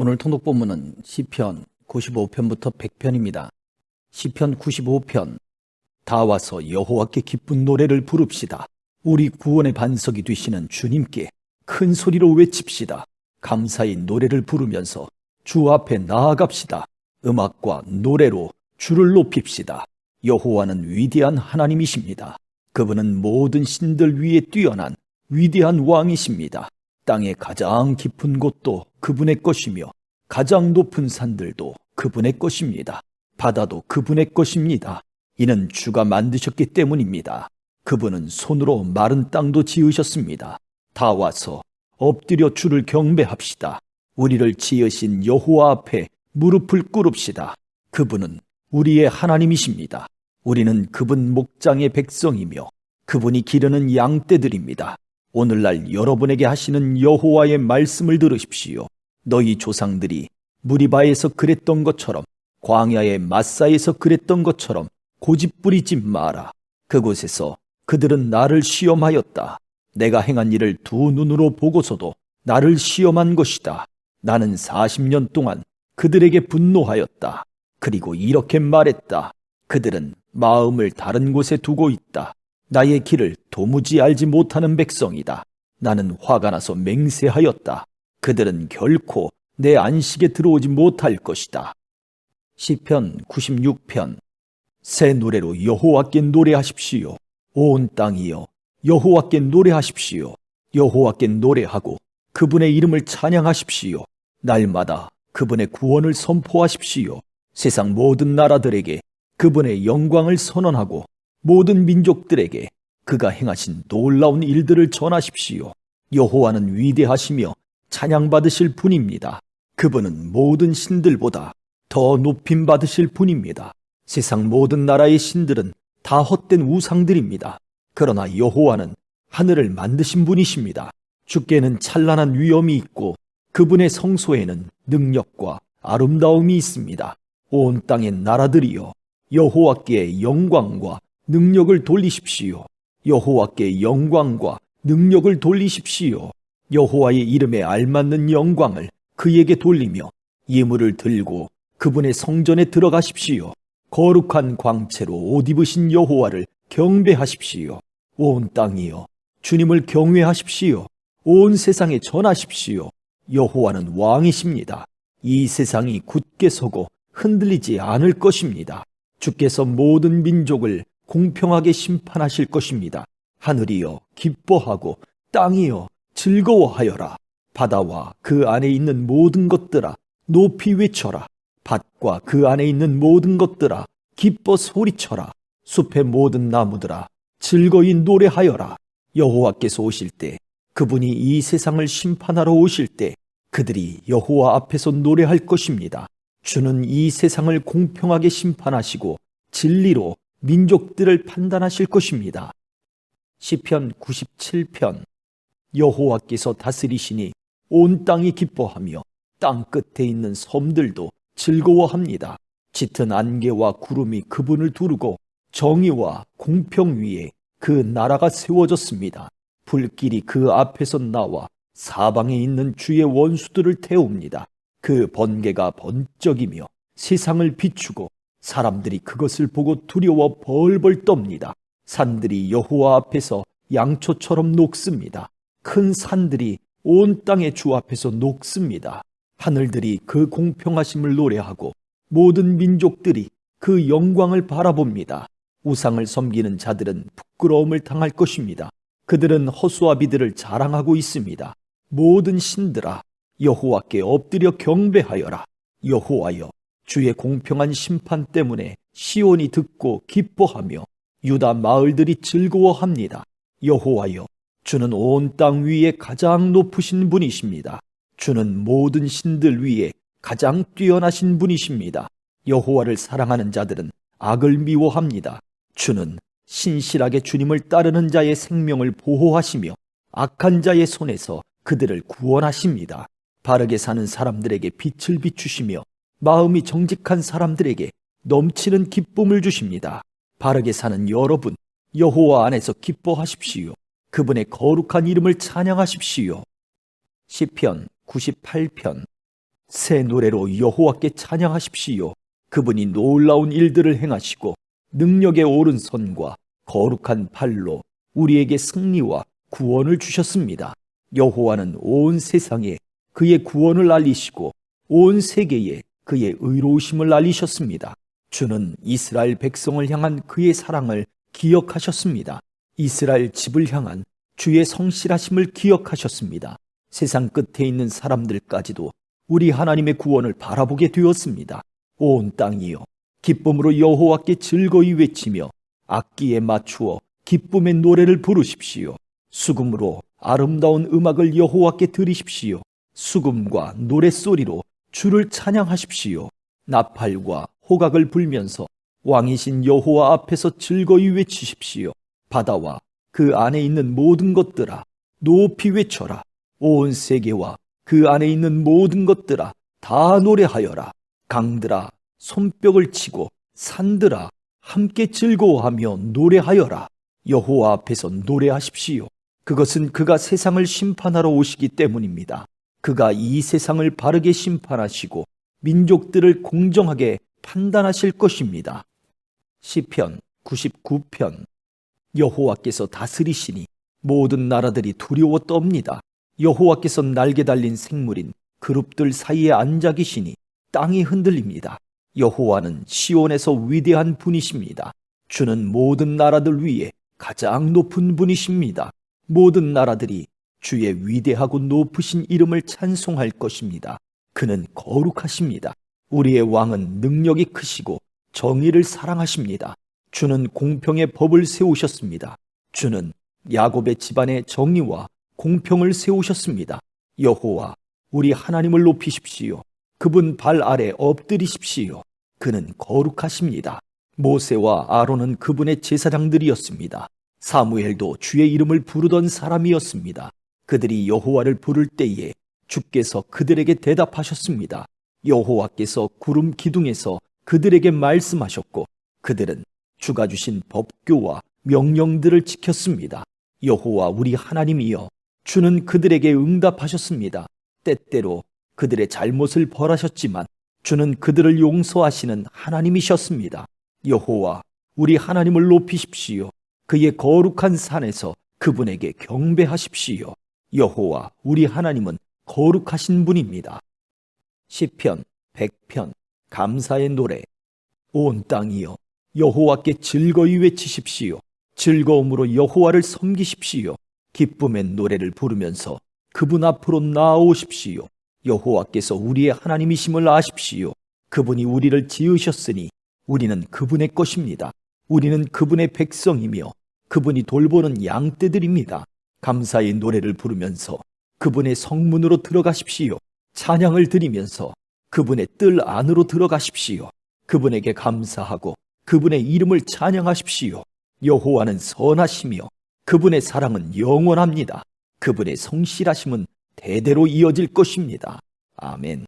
오늘 통독 본문은 시편 95편부터 100편입니다. 시편 95편 다 와서 여호와께 기쁜 노래를 부릅시다. 우리 구원의 반석이 되시는 주님께 큰 소리로 외칩시다. 감사의 노래를 부르면서 주 앞에 나아갑시다. 음악과 노래로 주를 높입시다. 여호와는 위대한 하나님이십니다. 그분은 모든 신들 위에 뛰어난 위대한 왕이십니다. 땅의 가장 깊은 곳도 그분의 것이며 가장 높은 산들도 그분의 것입니다. 바다도 그분의 것입니다. 이는 주가 만드셨기 때문입니다. 그분은 손으로 마른 땅도 지으셨습니다. 다 와서 엎드려 주를 경배합시다. 우리를 지으신 여호와 앞에 무릎을 꿇읍시다. 그분은 우리의 하나님이십니다. 우리는 그분 목장의 백성이며 그분이 기르는 양떼들입니다. 오늘날 여러분에게 하시는 여호와의 말씀을 들으십시오. 너희 조상들이 무리바에서 그랬던 것처럼 광야의 마사에서 그랬던 것처럼 고집 부리지 마라. 그곳에서 그들은 나를 시험하였다. 내가 행한 일을 두 눈으로 보고서도 나를 시험한 것이다. 나는 40년 동안 그들에게 분노하였다. 그리고 이렇게 말했다. 그들은 마음을 다른 곳에 두고 있다. 나의 길을 도무지 알지 못하는 백성이다. 나는 화가 나서 맹세하였다. 그들은 결코 내 안식에 들어오지 못할 것이다. 시편 96편 새 노래로 여호와께 노래하십시오. 온 땅이여 여호와께 노래하십시오. 여호와께 노래하고 그분의 이름을 찬양하십시오. 날마다 그분의 구원을 선포하십시오. 세상 모든 나라들에게 그분의 영광을 선언하고 모든 민족들에게 그가 행하신 놀라운 일들을 전하십시오. 여호와는 위대하시며 찬양받으실 분입니다. 그분은 모든 신들보다 더 높임 받으실 분입니다. 세상 모든 나라의 신들은 다 헛된 우상들입니다. 그러나 여호와는 하늘을 만드신 분이십니다. 주께는 찬란한 위엄이 있고 그분의 성소에는 능력과 아름다움이 있습니다. 온 땅의 나라들이여 여호와께 영광과 능력을 돌리십시오. 여호와께 영광과 능력을 돌리십시오. 여호와의 이름에 알맞는 영광을 그에게 돌리며 예물을 들고 그분의 성전에 들어가십시오. 거룩한 광채로 옷 입으신 여호와를 경배하십시오. 온 땅이여 주님을 경외하십시오. 온 세상에 전하십시오. 여호와는 왕이십니다. 이 세상이 굳게 서고 흔들리지 않을 것입니다. 주께서 모든 민족을 공평하게 심판하실 것입니다. 하늘이여 기뻐하고 땅이여 즐거워하여라. 바다와 그 안에 있는 모든 것들아 높이 외쳐라. 밭과 그 안에 있는 모든 것들아 기뻐 소리쳐라. 숲의 모든 나무들아 즐거이 노래하여라. 여호와께서 오실 때 그분이 이 세상을 심판하러 오실 때 그들이 여호와 앞에서 노래할 것입니다. 주는 이 세상을 공평하게 심판하시고 진리로 민족들을 판단하실 것입니다. 시편 97편 여호와께서 다스리시니 온 땅이 기뻐하며 땅 끝에 있는 섬들도 즐거워합니다. 짙은 안개와 구름이 그분을 두르고 정의와 공평 위에 그 나라가 세워졌습니다. 불길이 그 앞에서 나와 사방에 있는 주의 원수들을 태웁니다. 그 번개가 번쩍이며 세상을 비추고 사람들이 그것을 보고 두려워 벌벌 떱니다. 산들이 여호와 앞에서 양초처럼 녹습니다. 큰 산들이 온 땅의 주 앞에서 녹습니다. 하늘들이 그 공평하심을 노래하고 모든 민족들이 그 영광을 바라봅니다. 우상을 섬기는 자들은 부끄러움을 당할 것입니다. 그들은 허수아비들을 자랑하고 있습니다. 모든 신들아 여호와께 엎드려 경배하여라. 여호와여 주의 공평한 심판 때문에 시온이 듣고 기뻐하며 유다 마을들이 즐거워합니다. 여호와여 주는 온 땅 위에 가장 높으신 분이십니다. 주는 모든 신들 위에 가장 뛰어나신 분이십니다. 여호와를 사랑하는 자들은 악을 미워합니다. 주는 신실하게 주님을 따르는 자의 생명을 보호하시며 악한 자의 손에서 그들을 구원하십니다. 바르게 사는 사람들에게 빛을 비추시며 마음이 정직한 사람들에게 넘치는 기쁨을 주십니다. 바르게 사는 여러분, 여호와 안에서 기뻐하십시오. 그분의 거룩한 이름을 찬양하십시오. 시편 98편 새 노래로 여호와께 찬양하십시오. 그분이 놀라운 일들을 행하시고 능력의 오른손과 거룩한 팔로 우리에게 승리와 구원을 주셨습니다. 여호와는 온 세상에 그의 구원을 알리시고 온 세계에 그의 의로우심을 알리셨습니다. 주는 이스라엘 백성을 향한 그의 사랑을 기억하셨습니다. 이스라엘 집을 향한 주의 성실하심을 기억하셨습니다. 세상 끝에 있는 사람들까지도 우리 하나님의 구원을 바라보게 되었습니다. 온 땅이여 기쁨으로 여호와께 즐거이 외치며 악기에 맞추어 기쁨의 노래를 부르십시오. 수금으로 아름다운 음악을 여호와께 들으십시오. 수금과 노랫소리로 주를 찬양하십시오. 나팔과 호각을 불면서 왕이신 여호와 앞에서 즐거이 외치십시오. 바다와 그 안에 있는 모든 것들아 높이 외쳐라. 온 세계와 그 안에 있는 모든 것들아 다 노래하여라. 강들아 손뼉을 치고 산들아 함께 즐거워하며 노래하여라. 여호와 앞에서 노래하십시오. 그것은 그가 세상을 심판하러 오시기 때문입니다. 그가 이 세상을 바르게 심판하시고 민족들을 공정하게 판단하실 것입니다. 시편 99편 여호와께서 다스리시니 모든 나라들이 두려워 떱니다. 여호와께서 날개 달린 생물인 그룹들 사이에 앉아 계시니 땅이 흔들립니다. 여호와는 시온에서 위대한 분이십니다. 주는 모든 나라들 위에 가장 높은 분이십니다. 모든 나라들이 주의 위대하고 높으신 이름을 찬송할 것입니다. 그는 거룩하십니다. 우리의 왕은 능력이 크시고 정의를 사랑하십니다. 주는 공평의 법을 세우셨습니다. 주는 야곱의 집안에 정의와 공평을 세우셨습니다. 여호와 우리 하나님을 높이십시오. 그분 발 아래 엎드리십시오. 그는 거룩하십니다. 모세와 아론은 그분의 제사장들이었습니다. 사무엘도 주의 이름을 부르던 사람이었습니다. 그들이 여호와를 부를 때에 주께서 그들에게 대답하셨습니다. 여호와께서 구름 기둥에서 그들에게 말씀하셨고 그들은 주가 주신 법교와 명령들을 지켰습니다. 여호와 우리 하나님이여 주는 그들에게 응답하셨습니다. 때때로 그들의 잘못을 벌하셨지만 주는 그들을 용서하시는 하나님이셨습니다. 여호와 우리 하나님을 높이십시오. 그의 거룩한 산에서 그분에게 경배하십시오. 여호와 우리 하나님은 거룩하신 분입니다. 시편 100편 감사의 노래 온 땅이여 여호와께 즐거이 외치십시오. 즐거움으로 여호와를 섬기십시오. 기쁨의 노래를 부르면서 그분 앞으로 나아오십시오. 여호와께서 우리의 하나님이심을 아십시오. 그분이 우리를 지으셨으니 우리는 그분의 것입니다. 우리는 그분의 백성이며 그분이 돌보는 양떼들입니다. 감사의 노래를 부르면서 그분의 성문으로 들어가십시오. 찬양을 드리면서 그분의 뜰 안으로 들어가십시오. 그분에게 감사하고 그분의 이름을 찬양하십시오. 여호와는 선하시며 그분의 사랑은 영원합니다. 그분의 성실하심은 대대로 이어질 것입니다. 아멘.